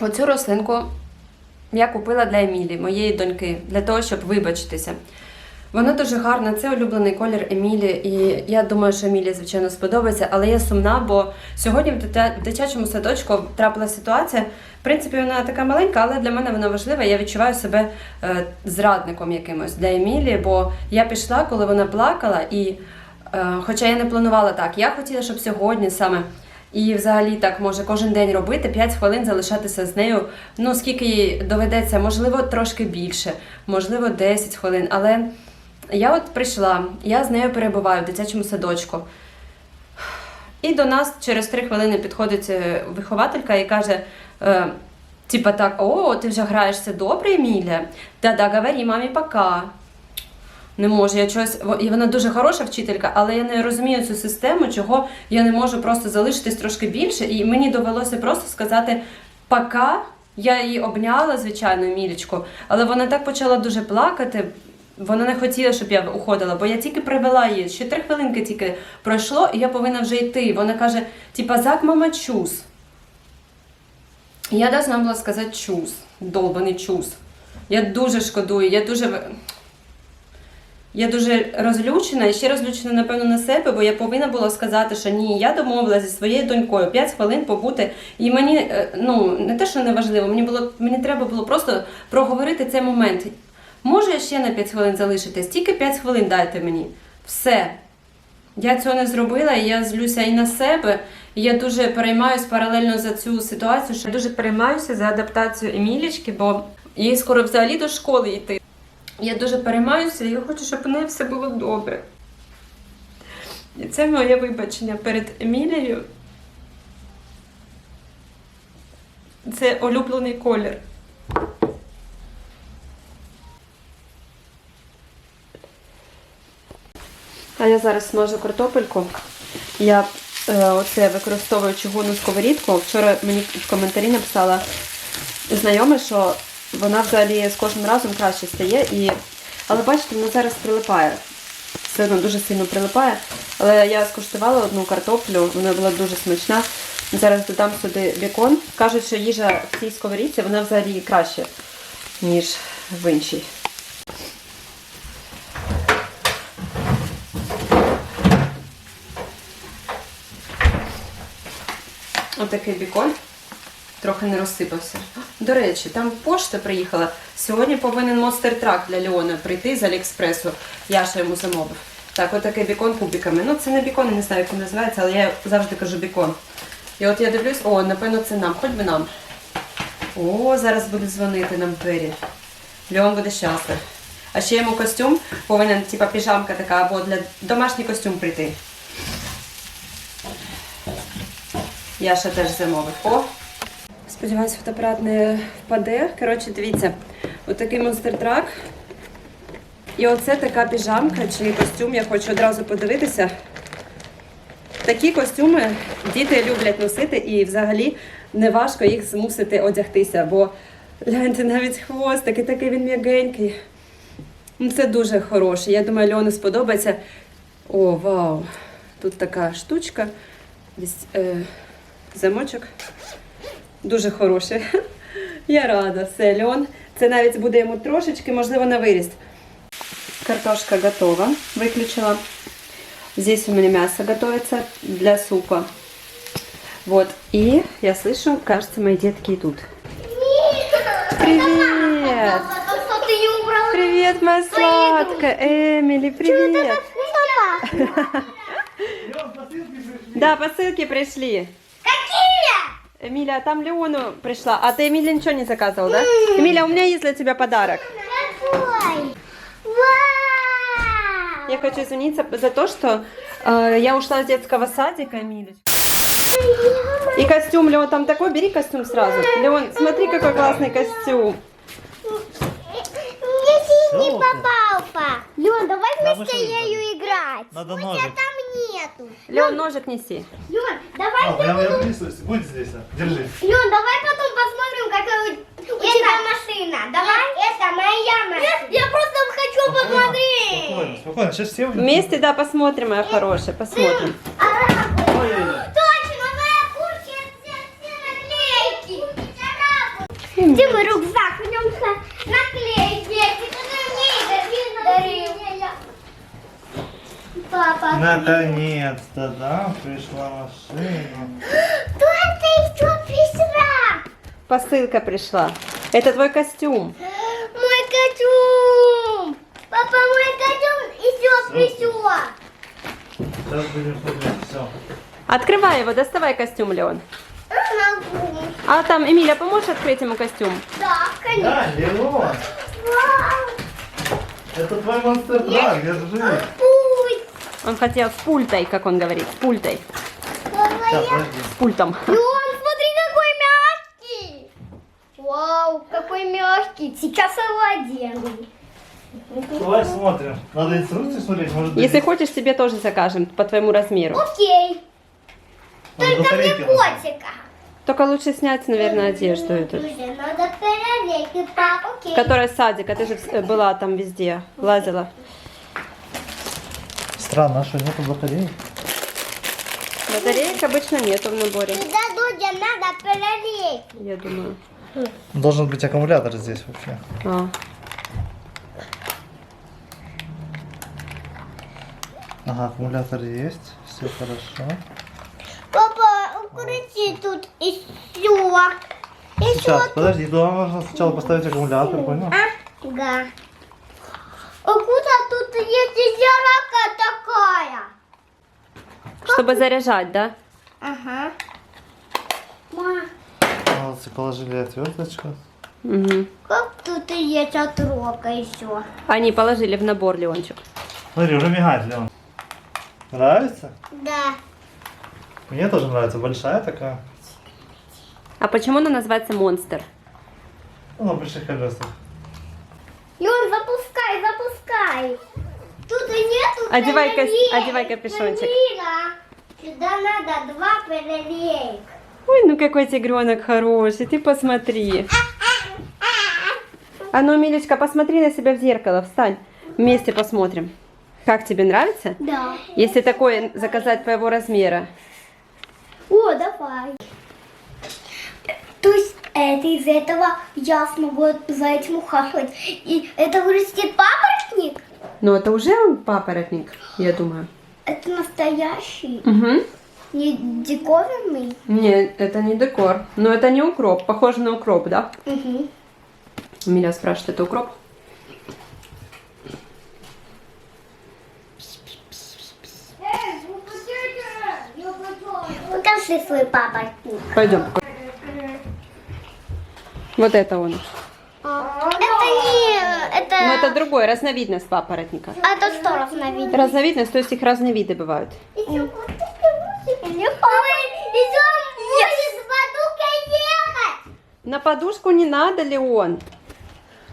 Оцю рослинку я купила для Емілі, моєї доньки, для того, щоб вибачитися. Вона дуже гарна, це улюблений колір Емілі, і я думаю, що Емілі, звичайно, сподобається, але я сумна, бо сьогодні в дитячому садочку трапилася ситуація. В принципі, вона така маленька, але для мене вона важлива. Я відчуваю себе е, зрадником якимось для Емілі, бо я пішла, коли вона плакала, і е, хоча я не планувала так, я хотіла, щоб сьогодні саме. І взагалі так може кожен день робити 5 хвилин залишатися з нею. Ну скільки їй доведеться, можливо, трошки більше, можливо, 10 хвилин. Але я от прийшла, я з нею перебуваю в дитячому садочку. І до нас через 3 хвилини підходить е, вихователька і каже: е, типа так, о, ти вже граєшся добре, Емілія? Да-да, говори мамі пока. Не можу, я чогось. І вона дуже хороша вчителька, але я не розумію цю систему, чого я не можу просто залишитись трошки більше. І мені довелося просто сказати пока. Я її обняла, звичайно, Мілічку, але вона так почала дуже плакати. Вона не хотіла, щоб я уходила, бо я тільки привела її. Ще три хвилинки тільки пройшло, і я повинна вже йти. Вона каже: типа, зак, мама, чус. Я должна була сказати чус, долбаний чус. Я дуже шкодую, я дуже. Я дуже розлючена і ще розлючена, напевно, на себе, бо я повинна була сказати, що ні, я домовилася зі своєю донькою 5 хвилин побути. І мені е, ну не те, що не важливо, мені мені треба було просто проговорити цей момент. Можу я ще на 5 хвилин залишитись? Тільки 5 хвилин дайте мені. Все. Я цього не зробила, і я злюся і на себе. І я дуже переймаюсь паралельно за цю ситуацію. Що я дуже переймаюся за адаптацію Емілічки, бо їй скоро взагалі до школи йти. Я дуже переймаюся, я хочу, щоб у неї все було добре. І це моє вибачення перед Емілією. Це улюблений колір. А я зараз смажу картопельку. Я е, оце використовую чугунну сковорідку. Вчора мені в коментарі написала знайома, що вона взагалі з кожним разом краще стає. І... Але бачите, вона зараз прилипає. Все одно дуже сильно прилипає. Але я скуштувала одну картоплю, вона була дуже смачна. Зараз додам сюди бекон. Кажуть, що їжа в цій сковорідці вона взагалі краще, ніж в іншій. Отакий бікон. Трохи не розсипався. До речі, там пошта приїхала. Сьогодні повинен монстер трак для Леона прийти з Аліекспресу. Я ще йому замовив. Так, отакий бікон кубиками. Ну, це не бікон, не знаю, як він називається, але я завжди кажу бікон. І от я дивлюсь, о, напевно, це нам, хоч би нам. О, зараз буде дзвонити нам двері. Леон буде щасливий. А ще йому костюм повинен, типа піжамка така, або для домашній костюм прийти. Я ще теж замовив. О! Сподіваюсь, фотоапарат не впаде. Коротше, дивіться, отакий монстр-трак. І оце така піжамка чи костюм, я хочу одразу подивитися. Такі костюми діти люблять носити і взагалі не важко їх змусити одягтися, бо гляньте, навіть хвостик, і такий він м'ягенький. Ну, Це дуже хороше. Я думаю, Льону сподобається. О, вау! Тут така штучка. Е, замочок. Дуже хороше. Я рада. Все, Льон. Це навіть буде йому трошечки, можливо, на виріст. Картошка готова. Выключила. Здесь у меня мясо готовится для супа. Вот. И я слышу, кажется, мои детки идут. Привет! Привет, моя сладкая. Эмили, привет. Да, посылки пришли. Эмиля, там Леону пришла. А ты, Эмиля, ничего не заказывал, да? Эмиля, у меня есть для тебя подарок. Какой? Вау! Я хочу извиниться за то, что э, я ушла с детского садика, Эмилич. И костюм, Леон, там такой, бери костюм сразу. Леон, смотри, какой классный костюм. Мне синий попал, па. Лен, давай Да вместе ею играть. Надо У тебя ножик. там нету. Леон, ножик неси. Лен, давай А, ты прям я принесу, будь здесь, а. держи. Лен, давай потом посмотрим, какая у, у тебя машина. Давай. Это моя машина. Я, просто хочу посмотреть. Спокойно, спокойно, сейчас все выйдут. Вместе, да, посмотрим, моя хорошая, посмотрим. Ой-ой-ой. Наконец-то, да, пришла машина. Кто ты что пришла? Посылка пришла. Это твой костюм. Мой костюм! Папа, мой костюм и все пришло. Сейчас будем смотреть, все. Открывай его, доставай костюм, Леон. Могу. А там, Эмилия, поможешь открыть ему костюм? Да, конечно. Да, Леон, Вау. это твой монстр трак, держи. Он хотел с пультой, как он говорит, с пультой, подожди. с пультом. Леон, смотри, какой мягкий. Вау, какой мягкий. Сейчас его одену. Давай смотрим. Надо инструкцию смотреть, может быть. Если хочешь, тебе тоже закажем по твоему размеру. Окей. Только мне котика. Только лучше снять, наверное, одежду эту. Надо окей. Которая с садика, ты же была там везде, лазила. Странно, а что, нету батареи? Батареек обычно нету в наборе, Сюда, Дудя, надо переодеть. я думаю. Должен быть аккумулятор здесь вообще. А. Ага, аккумулятор есть, все хорошо. Папа, укрути тут и все. И Сейчас, подожди, дома нужно сначала поставить аккумулятор, понял? Ага. А куда тут есть зеркало такая? Чтобы заряжать, да? Ага. Ма, Молодцы, положили отверточку. Угу. как тут есть отрока еще? Они положили в набор, Леончик. Смотри, уже мигает, Леон. Нравится? Да. Мне тоже нравится, большая такая. А почему она называется монстр? Ну, на больших колесах. Лен, запускай, запускай. Тут и нету Одевай перелеек. одевай капюшончик. Сюда надо два перелеек. Ой, ну какой тигренок хороший, ты посмотри. А ну, Милечка, посмотри на себя в зеркало, встань. Вместе посмотрим. Как тебе нравится? Да. Если такое заказать твоего размера. О, давай. То есть это из этого я смогу за этим ухаживать. И это вырастет папоротник? Ну, это уже он папоротник, я думаю. Это настоящий, Угу. не диковинный. Нет, это не декор. Но это не укроп. Похоже на укроп, да? Угу. Меня спрашивают, это укроп? Покажи свой папоротник. Пойдем. Вот это он. Это не... Это... Но это другой, разновидность папоротника. А это что разновидность? Разновидность, то есть их разные виды бывают. На подушку не надо, Леон.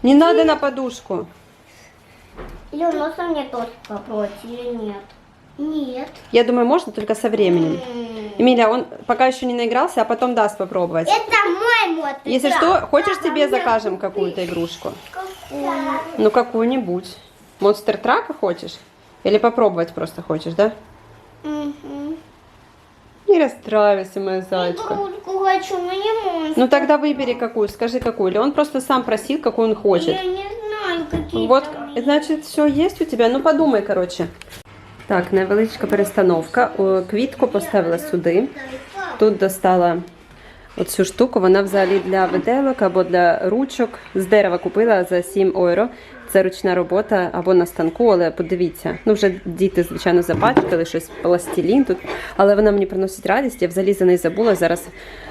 Не надо на подушку. Лен, можно мне тоже попробовать или нет? Нет. Я думаю, можно только со временем. Эмилия, он пока еще не наигрался, а потом даст попробовать. Это мой мод. Если что, хочешь тебе закажем какую-то игрушку? Ну, какую-нибудь. Монстр трака хочешь? Или попробовать просто хочешь, да? Не расстраивайся, моя зайчка. Игрушку хочу, но не монстр. Ну тогда выбери какую, скажи какую. Или он просто сам просил, какую он хочет. Я не знаю, какие Вот, значить, все есть у тебе. Ну подумай, коротше. Так, невеличка перестановка. Квітку поставила сюди. Тут достала оцю штуку. Вона взагалі для виделок або для ручок. З дерева купила за 7 євро. Це ручна робота або на станку, але подивіться. Ну, вже діти, звичайно, запачкали щось пластилін тут. Але вона мені приносить радість. Я взагалі за неї забула. Зараз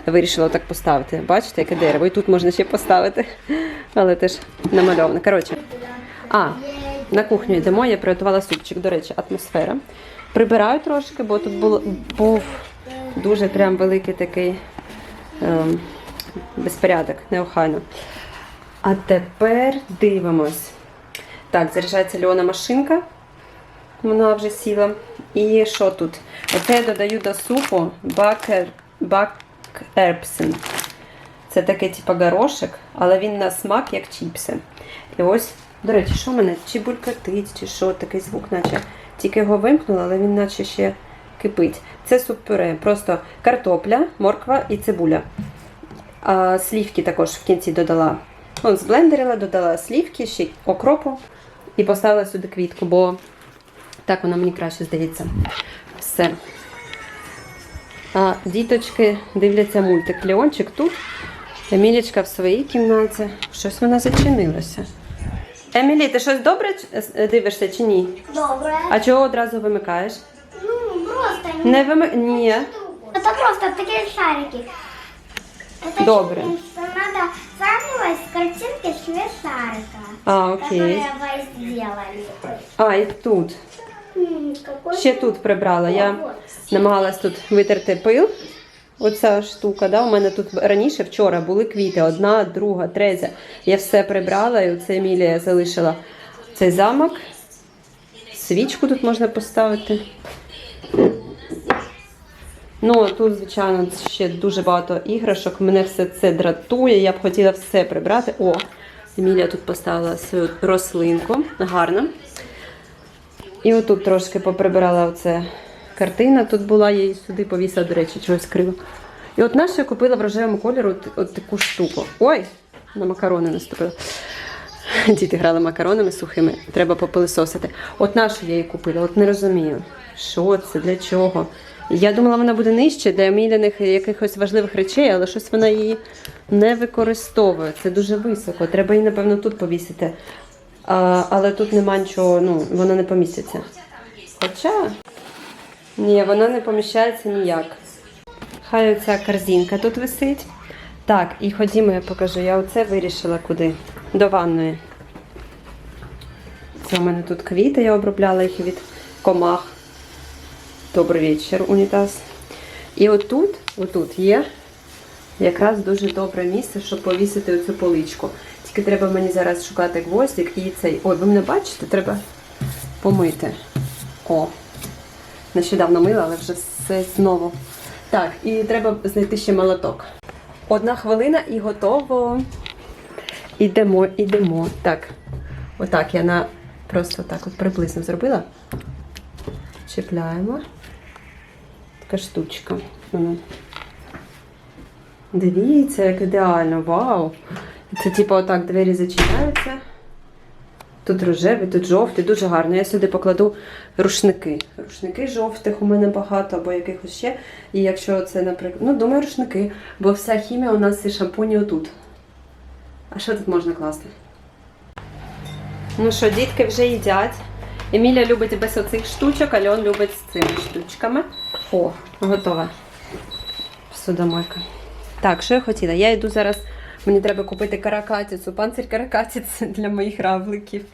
вирішила так поставити. Бачите, яке дерево. І тут можна ще поставити. Але теж намальовано. Коротше. А, на кухню йдемо, я приготувала супчик, до речі, атмосфера. Прибираю трошки, бо тут було, був дуже прям великий такий ем, безпорядок, неохайно. А тепер дивимось. Так, заряджається Леона машинка. Вона вже сіла. І що тут? Оце я додаю до супу бакер. Це такий типу горошек, але він на смак як чіпси. І ось, до речі, що в мене? Чи булькатить, чи що, такий звук, наче тільки його вимкнула, але він наче ще кипить. Це суп-пюре, просто картопля, морква і цибуля. А слівки також в кінці додала. Он зблендерила, додала слівки, ще окропу і поставила сюди квітку, бо Так, вона мені краще здається. Все. А діточки дивляться мультик. Леончик тут. Емілічка в своїй кімнаті. Щось вона зачинилася. Емілі, ти щось добре ч- е, дивишся чи ні? Доброе. А чого одразу вимикаєш? Ну, просто Не вими... Ні. Это просто такие шарики. Это Добре. что надо сравнивать с картинки смешарика, А, окей. которые вы сделали. А, і тут. М, какой Ще тут прибрала. Я Вот. намагалась тут витерти пил. Оця штука, да? у мене тут раніше вчора були квіти, одна, друга, третя. Я все прибрала, і оце Емілія залишила цей замок. Свічку тут можна поставити. Ну, тут, звичайно, ще дуже багато іграшок. Мене все це дратує. Я б хотіла все прибрати. О, Емілія тут поставила свою рослинку. Гарно. І отут трошки поприбирала оце картина. Тут була, я її сюди повісила, до речі, чогось криво. І от наша я купила в рожевому кольору от, от таку штуку. Ой, на макарони наступила. Діти грали макаронами сухими, треба попилисосити. От нашу я її купила, от не розумію, що це, для чого. Я думала, вона буде нижче для оміляних якихось важливих речей, але щось вона її не використовує. Це дуже високо. Треба її, напевно, тут повісити. А, але тут нема нічого, ну, вона не поміститься. Хоча. Ні, вона не поміщається ніяк. Хай оця корзинка тут висить. Так, і ходімо, я покажу. Я оце вирішила куди? До ванної. Це у мене тут квіти, я обробляла їх від комах. Добрий вечір, унітаз. І отут, отут є якраз дуже добре місце, щоб повісити оцю поличку. Тільки треба мені зараз шукати гвоздик і цей. Ой, ви мене бачите, треба помити. О, нещодавно мила, але вже все знову. Так, і треба знайти ще молоток. Одна хвилина і готово. Ідемо, ідемо. Так, отак я на просто так от приблизно зробила. Чіпляємо. Така штучка. Дивіться, як ідеально, вау! Це типу отак двері зачиняються. Тут рожевий, тут жовтий, дуже гарно. Я сюди покладу рушники. Рушники жовтих у мене багато, або якихось ще. І якщо це, наприклад, ну, думаю, рушники, бо вся хімія у нас і шампуні отут. А що тут можна класти? Ну що, дітки вже їдять. Еміля любить без оцих штучок, а Леон любить з цими штучками. О, готова. Судомойка. Так, що я хотіла? Я йду зараз. Мені треба купити каракатицю, панцир каракатиці для моїх равликів.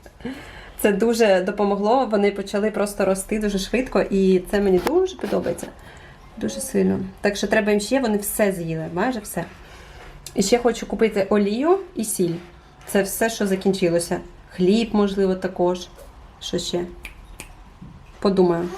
Це дуже допомогло. Вони почали просто рости дуже швидко, і це мені дуже подобається. Дуже сильно. Так що треба їм ще, вони все з'їли, майже все. І ще хочу купити олію і сіль. Це все, що закінчилося. Хліб, можливо, також. Що ще? Подумаю.